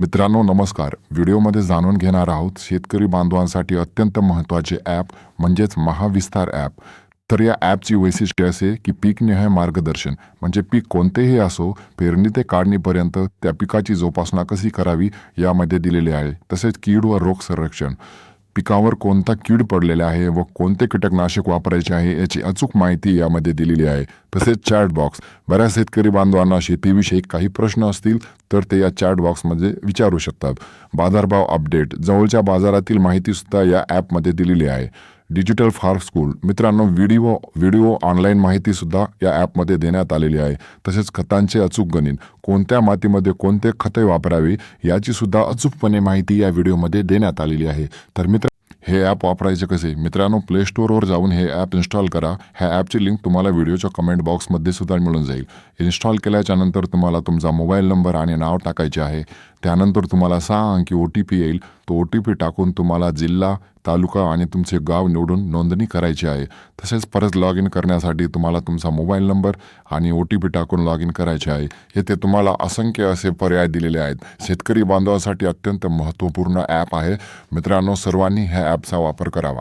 मित्रांनो नमस्कार. व्हिडिओमध्ये जाणून घेणार आहोत शेतकरी बांधवांसाठी अत्यंत महत्त्वाचे ॲप म्हणजेच महाविस्तार ॲप. तर या ॲपची वैशिष्ट्य असे की पीकनिहाय मार्गदर्शन म्हणजे पीक कोणतेही असो पेरणी ते काढणीपर्यंत त्या पिकाची जोपासना कशी करावी यामध्ये दिलेली आहे. तसेच कीड व रोग संरक्षण. पिकावर कोणता कीड पडलेला आहे व कोणते कीटकनाशक वापरायचे आहे याची अचूक माहिती यामध्ये दिलेली आहे. तसेच चॅट बॉक्स बऱ्याच शेतकरी बांधवांना शेतीविषयी काही प्रश्न असतील तर ते या चॅट बॉक्समध्ये विचारू शकतात. बाजारभाव अपडेट जवळच्या बाजारातील माहितीसुद्धा या ॲपमध्ये दिलेली आहे. Digital farm school. मित्रांनो व्हिडिओ व्हिडिओ ऑनलाईन माहितीसुद्धा या ॲपमध्ये देण्यात आलेली आहे. तसेच खतांचे अचूक गणित. कोणत्या मातीमध्ये कोणते खते वापरावी याचीसुद्धा अचूकपणे माहिती या व्हिडिओमध्ये देण्यात आलेली आहे. तर मित्र हे ॲप वापरायचे कसे? मित्रांनो प्ले स्टोअरवर जाऊन हे ॲप इन्स्टॉल करा. ह्या ॲपची लिंक तुम्हाला व्हिडिओच्या कमेंट बॉक्समध्ये सुद्धा मिळून जाईल. इन्स्टॉल केल्याच्यानंतर तुम्हाला तुमचा मोबाईल नंबर आणि नाव टाकायचे आहे. त्यानंतर तुम्हाला सहा अंकी ओ टी पी येईल. तो ओ टी पी टाकून तुम्हाला जिल्हा तालुका आणि तुमचे गाव निवडून नोंदणी करायची आहे. तसेच परत लॉग इन करण्यासाठी तुम्हाला तुमचा मोबाईल नंबर आणि ओ टी पी टाकून लॉग इन करायचे आहे. येथे तुम्हाला असंख्य असे पर्याय दिलेले आहेत. शेतकरी बांधवासाठी अत्यंत महत्त्वपूर्ण ॲप आहे. मित्रांनो सर्वांनी ह्या ॲपचा वापर करावा.